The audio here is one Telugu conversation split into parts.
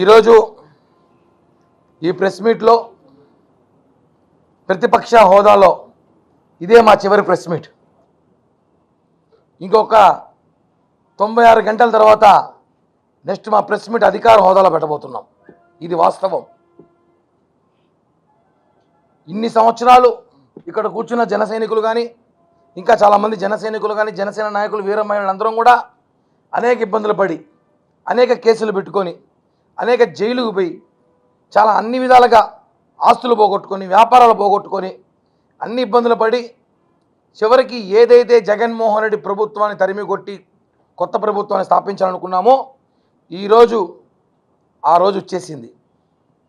ఈరోజు ఈ ప్రెస్ మీట్లో ప్రతిపక్ష హోదాలో ఇదే మా చివరి ప్రెస్ మీట్. ఇంకొక తొంభై ఆరు గంటల తర్వాత నెక్స్ట్ మా ప్రెస్ మీట్ అధికార హోదాలో పెట్టబోతున్నాం. ఇది వాస్తవం. ఇన్ని సంవత్సరాలు ఇక్కడ కూర్చున్న జన సైనికులు కానీ ఇంకా చాలామంది జన సైనికులు కానీ జనసేన నాయకులు వీర అందరం కూడా అనేక ఇబ్బందులు పడి అనేక కేసులు పెట్టుకొని అనేక జైలుకు పోయి చాలా అన్ని విధాలుగా ఆస్తులు పోగొట్టుకొని వ్యాపారాలు పోగొట్టుకొని అన్ని ఇబ్బందులు పడి చివరికి ఏదైతే జగన్మోహన్ రెడ్డి ప్రభుత్వాన్ని తరిమి కొట్టి కొత్త ప్రభుత్వాన్ని స్థాపించాలనుకున్నామో ఈరోజు ఆ రోజు వచ్చేసింది.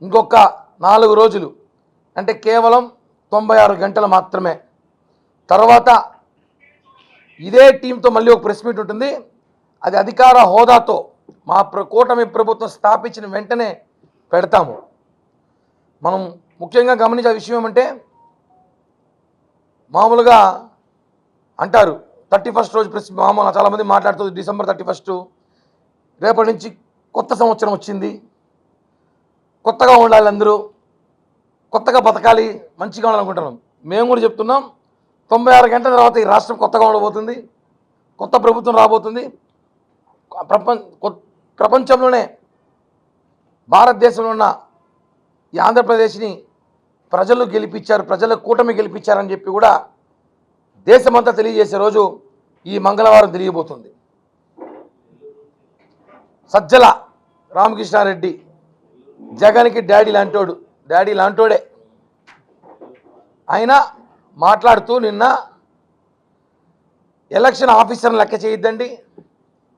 ఇంకొక నాలుగు రోజులు అంటే కేవలం తొంభై ఆరు గంటలు మాత్రమే. తర్వాత ఇదే టీంతో మళ్ళీ ఒక ప్రెస్ మీట్ ఉంటుంది. అది అధికార హోదాతో మా ప్ర కూటమి ప్రభుత్వం స్థాపించిన వెంటనే పెడతాము. మనం ముఖ్యంగా గమనించే విషయం ఏమంటే మామూలుగా అంటారు థర్టీ ఫస్ట్ రోజు ప్రెస్ మామూలు చాలామంది మాట్లాడుతుంది డిసెంబర్ థర్టీ ఫస్ట్ రేపటి నుంచి కొత్త సంవత్సరం వచ్చింది. కొత్తగా ఉండాలి అందరూ. కొత్తగా బతకాలి మంచిగా ఉండాలనుకుంటున్నాం. మేము కూడా చెప్తున్నాం తొంభై ఆరు గంటల తర్వాత ఈ రాష్ట్రం కొత్తగా ఉండబోతుంది. కొత్త ప్రభుత్వం రాబోతుంది. ప్రపంచ ప్రపంచంలోనే భారతదేశంలో ఉన్న ఈ ఆంధ్రప్రదేశ్ని ప్రజలు గెలిపించారు ప్రజల కూటమి గెలిపించారని చెప్పి కూడా దేశమంతా తెలియజేసే రోజు ఈ మంగళవారం తెలియబోతుంది సజ్జల రామకృష్ణారెడ్డి జగన్కి డాడీ లాంటోడు డాడీ లాంటోడే. ఆయన మాట్లాడుతూ నిన్న ఎలక్షన్ ఆఫీసర్ని లెక్క చేయొద్దండి.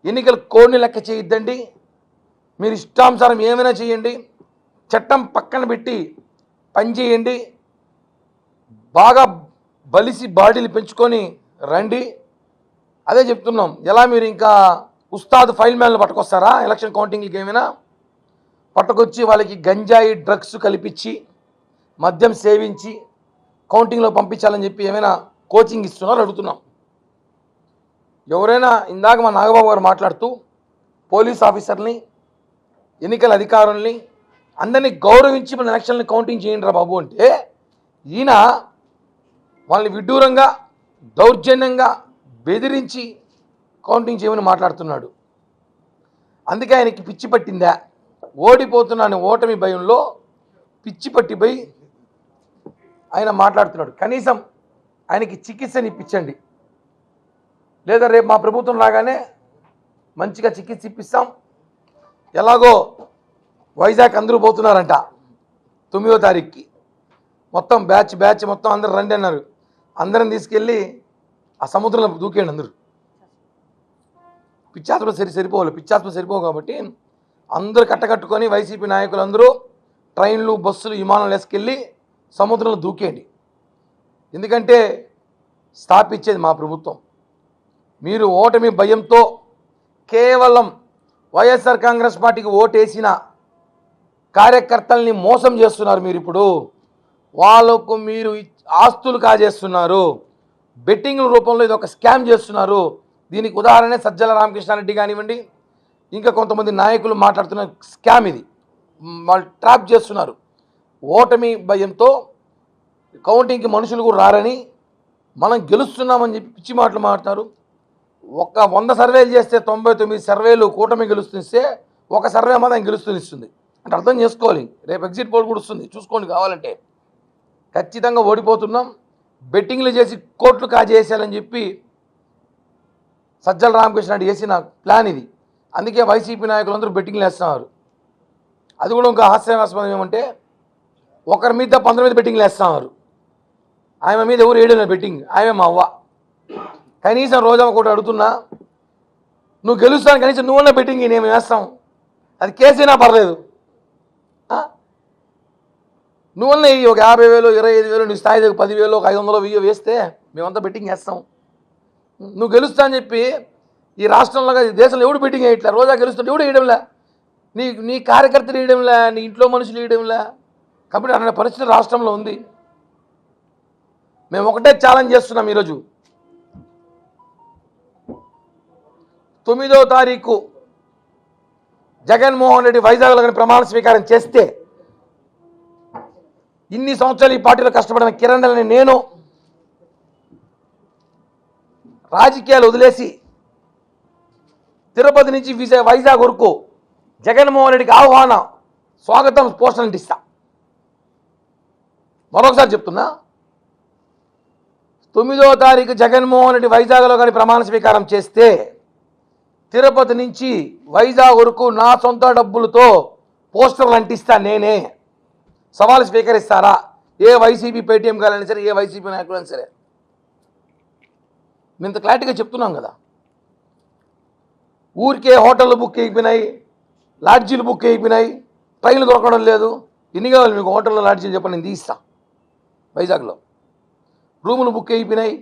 ఎన్నికలు కోడిని లెక్క చేయొద్దండి. మీరు ఇష్టానుసారం ఏమైనా చేయండి. చట్టం పక్కన పెట్టి పని చేయండి. బాగా బలిసి బాడీలు పెంచుకొని రండి. అదే చెప్తున్నాం. ఎలా మీరు ఇంకా ఉస్తాద్ ఫైల్ మ్యాన్లు పట్టుకొస్తారా? ఎలక్షన్ కౌంటింగ్కి ఏమైనా? పట్టుకొచ్చి వాళ్ళకి గంజాయి డ్రగ్స్ కల్పించి మద్యం సేవించి కౌంటింగ్లో పంపించాలని చెప్పి ఏమైనా కోచింగ్ ఇస్తున్నారో? అడుగుతున్నాం. ఎవరైనా ఇందాక మా నాగబాబు గారు మాట్లాడుతూ పోలీస్ ఆఫీసర్ని ఎన్నికల అధికారుల్ని అందరినీ గౌరవించి మన ఎలక్షన్ని కౌంటింగ్ చేయండి రా బాబు అంటే ఈయన వాళ్ళని విడ్డూరంగా దౌర్జన్యంగా బెదిరించి కౌంటింగ్ చేయమని మాట్లాడుతున్నాడు. అందుకే ఆయనకి పిచ్చి పట్టిందా? ఓడిపోతున్నాను ఓటమి భయంలో పిచ్చి పట్టిపోయి ఆయన మాట్లాడుతున్నాడు. కనీసం ఆయనకి చికిత్సని ఇప్పించండి లేదా రేపు మా ప్రభుత్వం రాగానే మంచిగా చికిత్స ఇప్పిస్తాం. ఎలాగో వైజాగ్ అందరూ పోతున్నారంట తొమ్మిదో తారీఖుకి. మొత్తం బ్యాచ్ బ్యాచ్ మొత్తం అందరు రండి అన్నారు. అందరం తీసుకెళ్ళి ఆ సముద్రంలో దూకేయండి అందరూ. పిచ్చాత్మ సరి సరిపోవాలి పిచ్చాత్మ సరిపోవు కాబట్టి అందరూ కట్టకట్టుకొని వైసీపీ నాయకులందరూ ట్రైన్లు బస్సులు విమానాలు వేసుకెళ్ళి సముద్రంలో దూకేయండి. ఎందుకంటే స్థాపించేది మా ప్రభుత్వం. మీరు ఓటమి భయంతో కేవలం వైఎస్ఆర్ కాంగ్రెస్ పార్టీకి ఓటేసిన కార్యకర్తల్ని మోసం చేస్తున్నారు మీరు ఇప్పుడు. వాళ్ళకు మీరు ఆస్తులు కాజేస్తున్నారు. బెట్టింగ్ల రూపంలో ఇది ఒక స్కామ్ చేస్తున్నారు. దీనికి ఉదాహరణ సజ్జల రామకృష్ణారెడ్డి కానివ్వండి ఇంకా కొంతమంది నాయకులు మాట్లాడుతున్న స్కామ్ ఇది. వాళ్ళు ట్రాప్ చేస్తున్నారు. ఓటమి భయంతో కౌంటింగ్కి మనుషులు కూడా రారని మనం గెలుస్తున్నామని చెప్పి పిచ్చి మాటలు మాట్లాడుతున్నారు. ఒక వంద సర్వేలు చేస్తే తొంభై తొమ్మిది సర్వేలు కూటమి గెలుస్తుంది ఒక సర్వే మాత్రం గెలుస్తుంది ఇస్తుంది. అంటే అర్థం చేసుకోవాలి. రేపు ఎగ్జిట్ పోల్ కూడా వస్తుంది. చూసుకోండి కావాలంటే. ఖచ్చితంగా ఓడిపోతున్నాం. బెట్టింగ్లు చేసి కోట్లు కాజేసేయాలని చెప్పి సజ్జల రామకృష్ణ రెడ్డి చేసిన ప్లాన్ ఇది. అందుకే వైసీపీ నాయకులందరూ బెట్టింగ్లు వేస్తున్నారు. అది కూడా ఇంకా హాస్యాస్పదం ఏమంటే ఒకరి మీద పంతొమ్మిది మీద బెట్టింగ్లు వేస్తున్నారు. ఆమె మీద ఎవరు ఏడు బెట్టింగ్? ఆమె మా అవ్వ. కనీసం రోజా ఒకటి అడుగుతున్నా నువ్వు గెలుస్తాను కనీసం నువ్వన్న బెట్టింగ్ నేను వేస్తాం. అది కేసైనా పర్లేదు. ఆ? నువ్వన్న ఈ ఒక యాభై వేలు ఇరవై ఐదు వేలు నీ స్థాయి దగ్గర పదివేలు ఒక ఐదు వందలు వెయ్యి వేస్తే మేమంతా బెట్టింగ్ వేస్తాం. నువ్వు గెలుస్తా అని చెప్పి ఈ రాష్ట్రంలో దేశంలో ఎవడు బెట్టింగ్ వేయట్లే? రోజా గెలుస్తుంటే ఎవడు వేయడంలే? నీ నీ కార్యకర్తలు వేయడంలే నీ ఇంట్లో మనుషులు వేయడంలే? కాబట్టి అనే పరిస్థితి రాష్ట్రంలో ఉంది. మేము ఒకటే ఛాలెంజ్ చేస్తున్నాం ఈరోజు. తొమ్మిదో తారీఖు జగన్మోహన్ రెడ్డి వైజాగ్లో కానీ ప్రమాణ స్వీకారం చేస్తే ఇన్ని సంవత్సరాలు ఈ పార్టీలో కష్టపడిన కిరణ్ నేను రాజకీయాలు వదిలేసి తిరుపతి నుంచి విజయ వైజాగ్ వరకు జగన్మోహన్ రెడ్డికి ఆహ్వానం స్వాగతం పోస్టర్ అంటిస్తా మరొకసారి చెప్తున్నా తొమ్మిదో తారీఖు జగన్మోహన్ రెడ్డి వైజాగ్లో కానీ ప్రమాణ స్వీకారం చేస్తే తిరుపతి నుంచి వైజాగ్ వరకు నా సొంత డబ్బులతో పోస్టర్లు అంటిస్తా నేనే. సవాలు స్వీకరిస్తారా? ఏ వైసీపీ పేటీఎం కాలైనా సరే ఏ వైసీపీ నాయకులైనా సరే. మేంత ఇంత క్లారిటీగా చెప్తున్నాం కదా. ఊరికే హోటళ్ళు బుక్ అయిపోయినాయి లాడ్జీలు బుక్ అయిపోయినాయి ట్రైన్లు దొరకడం లేదు. ఎన్ని కావాలి మీకు హోటల్లో లాడ్జీలు చెప్పండి నేను తీస్తా. వైజాగ్లో. రూములు బుక్ అయిపోయినాయి.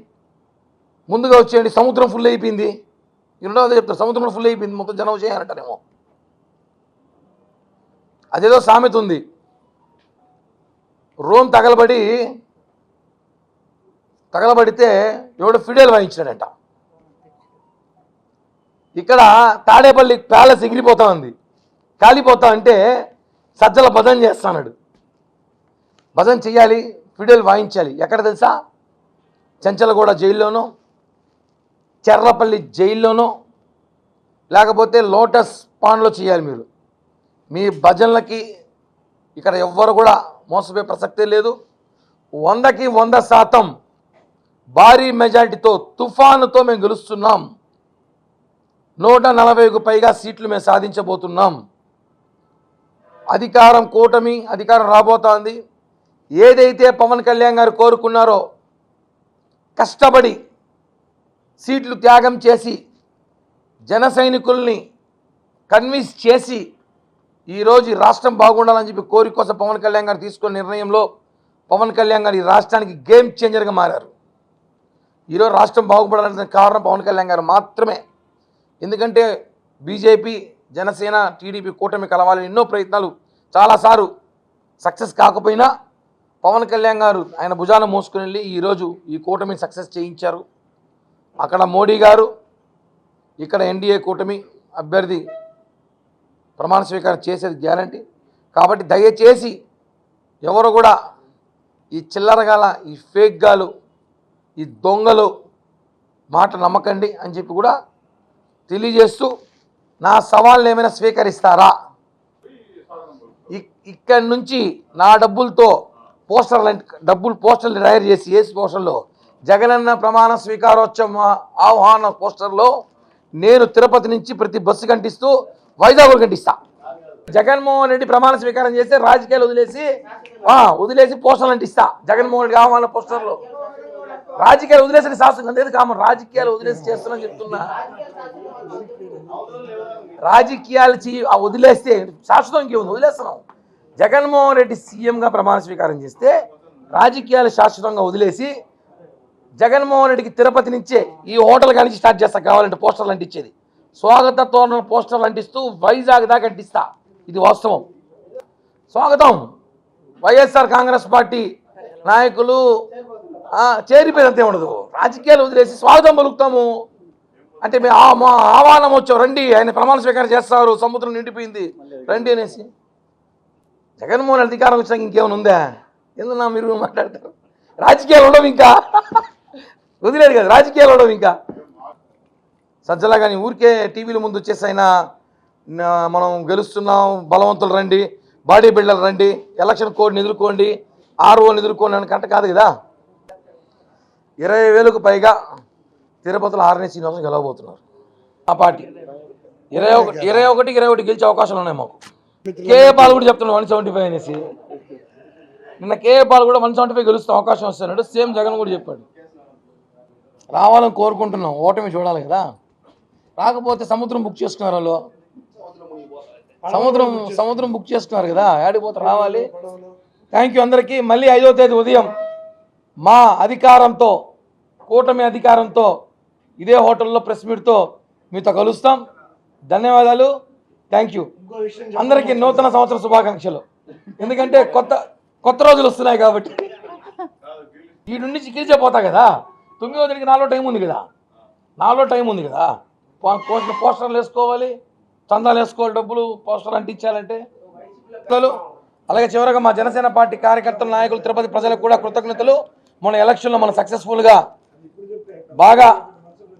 ముందుగా వచ్చేయండి సముద్రం ఫుల్ అయిపోయింది. ఈ రెండవది చెప్తారు సముద్రం ఫుల్ అయిపోయింది మొత్తం జనం చేయాలంటారేమో అదేదో సామెత ఉంది. రోమ్ తగలబడి తగలబడితే ఎవడో ఫిడేల్ వాయించాడంట ఇక్కడ తాడేపల్లి ప్యాలెస్ ఎగిరిపోతా ఉంది. కాలిపోతా అంటే సజ్జల భజన చేస్తాడు భజన చేయాలి ఫిడేల్ వాయించాలి. ఎక్కడ తెలుసా? చెంచలగూడ జైల్లోనో చెర్లపల్లి జైల్లోనో లేకపోతే లోటస్ పాన్లో చేయాలి మీరు. మీ భజనలకి ఇక్కడ ఎవ్వరు కూడా మోసపోయే ప్రసక్తే లేదు. వందకి వంద శాతం భారీ మెజారిటీతో తుఫానుతో మేము గెలుస్తున్నాం. నూట నలభైకు పైగా సీట్లు మేము సాధించబోతున్నాం. అధికారం కూటమి అధికారం రాబోతోంది. ఏదైతే పవన్ కళ్యాణ్ గారు కోరుకున్నారో కష్టపడి సీట్లు త్యాగం చేసి జన సైనికుల్ని కన్విన్స్ చేసి ఈరోజు ఈ రాష్ట్రం బాగుండాలని చెప్పి కోరి కోసం పవన్ కళ్యాణ్ గారు తీసుకున్న నిర్ణయంలో పవన్ కళ్యాణ్ గారు ఈ రాష్ట్రానికి గేమ్ చేంజర్గా మారారు. ఈరోజు రాష్ట్రం బాగుపడాలంటే కారణం పవన్ కళ్యాణ్ గారు మాత్రమే. ఎందుకంటే బీజేపీ జనసేన టీడీపీ కూటమి కలవాలని ఎన్నో ప్రయత్నాలు చాలాసార్లు సక్సెస్ కాకపోయినా పవన్ కళ్యాణ్ గారు ఆయన భుజాన మోసుకుని వెళ్ళి ఈరోజు ఈ కూటమిని సక్సెస్ చేయించారు. అక్కడ మోడీ గారు ఇక్కడ ఎన్డీఏ కూటమి అభ్యర్థి ప్రమాణ స్వీకారం చేసేది గ్యారంటీ. కాబట్టి దయచేసి ఎవరు కూడా ఈ చిల్లరగాల ఈ ఫేక్ గాలు ఈ దొంగలు మాట నమ్మకండి అని చెప్పి కూడా తెలియజేస్తూ నా సవాళ్ళని ఏమైనా స్వీకరిస్తారా? ఇక్కడి నుంచి నా డబ్బులతో పోస్టర్లు డబ్బులు పోస్టర్లు తయారు చేసి ఏసి పోస్టర్లో జగనన్న ప్రమాణ స్వీకారోత్సవం ఆహ్వాన పోస్టర్లో నేను తిరుపతి నుంచి ప్రతి బస్సు కంటిస్తూ వైజాగ్ కంటిస్తా. జగన్మోహన్ రెడ్డి ప్రమాణ స్వీకారం చేస్తే రాజకీయాలు వదిలేసి వదిలేసి పోస్టర్లు అంటిస్తా. జగన్మోహన్ రెడ్డి ఆహ్వాన పోస్టర్లో. రాజకీయాలు వదిలేసి శాస్త్రం అంతేది కామ రాజకీయాలు వదిలేసి చేస్తున్నా చెప్తున్నా. రాజకీయాలు చే వదిలేస్తే శాశ్వతం ఇంకేముంది? వదిలేస్తున్నాం. జగన్మోహన్ రెడ్డి సీఎంగా ప్రమాణ స్వీకారం చేస్తే రాజకీయాలు శాశ్వతంగా వదిలేసి జగన్మోహన్ రెడ్డికి తిరుపతి నుంచే ఈ హోటల్ కానీ స్టార్ట్ చేస్తా కావాలంటే పోస్టర్లు అంటించేది. స్వాగత తోరణ పోస్టర్లు అంటిస్తూ వైజాగ్ దాకా అంటిస్తా. ఇది వాస్తవం. స్వాగతం. వైఎస్ఆర్ కాంగ్రెస్ పార్టీ నాయకులు చేరిపోయినంతే ఉండదు. రాజకీయాలు వదిలేసి స్వాగతం పలుకుతాము. అంటే మేము ఆ- మా ఆహ్వానం వచ్చాం రండి ఆయన ప్రమాణ స్వీకారం చేస్తారు సముద్రం నిండిపోయింది రండి అనేసి. జగన్మోహన్ అధికారం వచ్చినాక ఇంకేమైనా ఉందా? ఎందున్నా మీరు మాట్లాడతారు? రాజకీయాలు ఉండవు ఇంకా. వదిలేడు కదా రాజకీయాలు ఉండవు ఇంకా. సజ్జలా కానీ ఊరికే టీవీల ముందు వచ్చేసి అయినా మనం గెలుస్తున్నాం బలవంతులు రండి బాడీ బిల్డర్ రండి ఎలక్షన్ కోడ్ని ఎదుర్కోండి ఆర్ఓని ఎదుర్కోండి అని కంట కాదు కదా. ఇరవై వేలకు పైగా తిరుపతిలో ఆర్ఎన్ శ్రీనివాసం గెలవబోతున్నారు. ఆ పార్టీ. ఇరవై ఒకటి ఇరవై ఒకటి ఇరవై ఒకటి గెలిచే అవకాశాలు ఉన్నాయి మాకు. కేఏ పాల్ కూడా చెప్తున్నాడు వన్ సెవెంటీ ఫైవ్ అనేసి. నిన్న కేఏ పాల్ కూడా వన్ సెవెంటీ ఫైవ్ గెలుస్తున్న అవకాశం వస్తున్నాడు సేమ్ జగన్ కూడా చెప్పాడు. రావాలని కోరుకుంటున్నాం. ఓటమి చూడాలి కదా. రాకపోతే సముద్రం బుక్ చేసుకున్నారు వాళ్ళు. సముద్రం సముద్రం బుక్ చేసుకున్నారు కదా. ఏడిపోతే రావాలి. థ్యాంక్ యూ అందరికీ. మళ్ళీ ఐదో తేదీ ఉదయం మా అధికారంతో కూటమి అధికారంతో ఇదే హోటల్లో ప్రెస్ మీట్తో మీతో కలుస్తాం. ధన్యవాదాలు. థ్యాంక్ యూ అందరికీ నూతన సంవత్సర శుభాకాంక్షలు. ఎందుకంటే కొత్త కొత్త రోజులు వస్తున్నాయి కాబట్టి. ఈ నుంచి చికిత్స పోతా కదా. తొమ్మిదో తేదీకి నాలో టైం ఉంది కదా. నాలో టైం ఉంది కదా. కోసిన పోస్టర్లు వేసుకోవాలి. చందాలు వేసుకోవాలి డబ్బులు పోస్టర్లు అంటించాలంటే అలాగే చివరగా మా జనసేన పార్టీ కార్యకర్తల నాయకులు తిరుపతి ప్రజలకు కూడా కృతజ్ఞతలు. మన ఎలక్షన్లో మనం సక్సెస్ఫుల్గా బాగా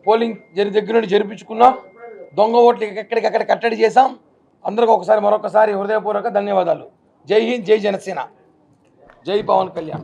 పోలింగ్ జరి దగ్గర నుండి జరిపించుకున్నాం. దొంగ ఓట్లు ఎక్కడికక్కడ కట్టడి చేశాం. అందరికీ ఒకసారి మరొకసారి హృదయపూర్వక ధన్యవాదాలు. జై హింద్ జై జనసేన. జై పవన్ కళ్యాణ్.